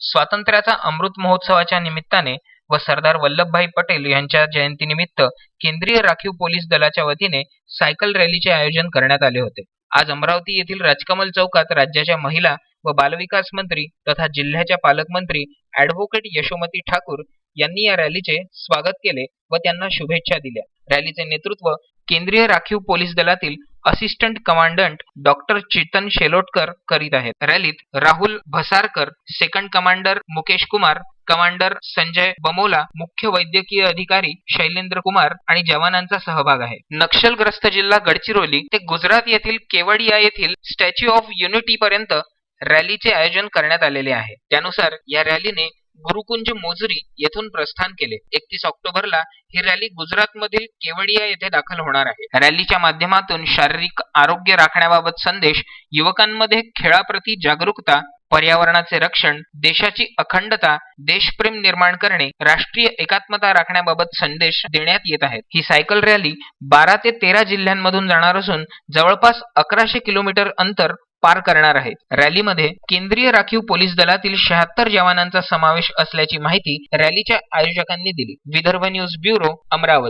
स्वातंत्र्याचा अमृत महोत्सवाच्या निमित्ताने व सरदार वल्लभभाई पटेल यांच्या जयंतीनिमित्त केंद्रीय राखीव पोलीस दलाच्या वतीने सायकल रॅलीचे आयोजन करण्यात आले होते. आज अमरावती येथील राजकमल चौकात राज्याच्या महिला व बालविकास मंत्री तथा जिल्ह्याच्या पालकमंत्री ॲडव्होकेट यशोमती ठाकूर यांनी या रॅलीचे स्वागत केले व त्यांना शुभेच्छा दिल्या. रॅलीचे नेतृत्व केंद्रीय राखीव पोलीस दलातील assistant commandant doctor Chetan Shelotkar करीत आहेत. रॅलीत Rahul Bhasarkar second commander Mukesh Kumar commander Sanjay Bamola मुख्य वैद्यकीय अधिकारी शैलेंद्र कुमार आणि जवानांचा सहभाग आहे. नक्षलग्रस्त जिल्हा गडचिरोली ते गुजरात येथील केवडिया येथील स्टॅच्यू ऑफ युनिटी पर्यंत रॅलीचे आयोजन करण्यात आलेले आहे. त्यानुसार या रॅलीने गुरुकुंज मोजरी येथून प्रस्थान केले. एकतीस ऑक्टोबरला ही रॅली गुजरातमधील केवडिया येथे दाखल होणार आहे. रॅलीच्या माध्यमातून शारीरिक आरोग्य राखण्याबाबत संदेश युवकांमध्ये खेळाप्रती जागरूकता पर्यावरणाचे रक्षण देशाची अखंडता देशप्रेम निर्माण करणे राष्ट्रीय एकात्मता राखण्याबाबत संदेश देण्यात येत आहेत. ही सायकल रॅली बारा ते तेरा जिल्ह्यांमधून जाणार असून जवळपास अकराशे किलोमीटर अंतर पार करणार आहेत रॅलीमध्ये केंद्रीय राखीव पोलीस दलातील शहात्तर जवानांचा समावेश असल्याची माहिती रॅलीच्या आयोजकांनी दिली. Vidarbha news bureau Amravati.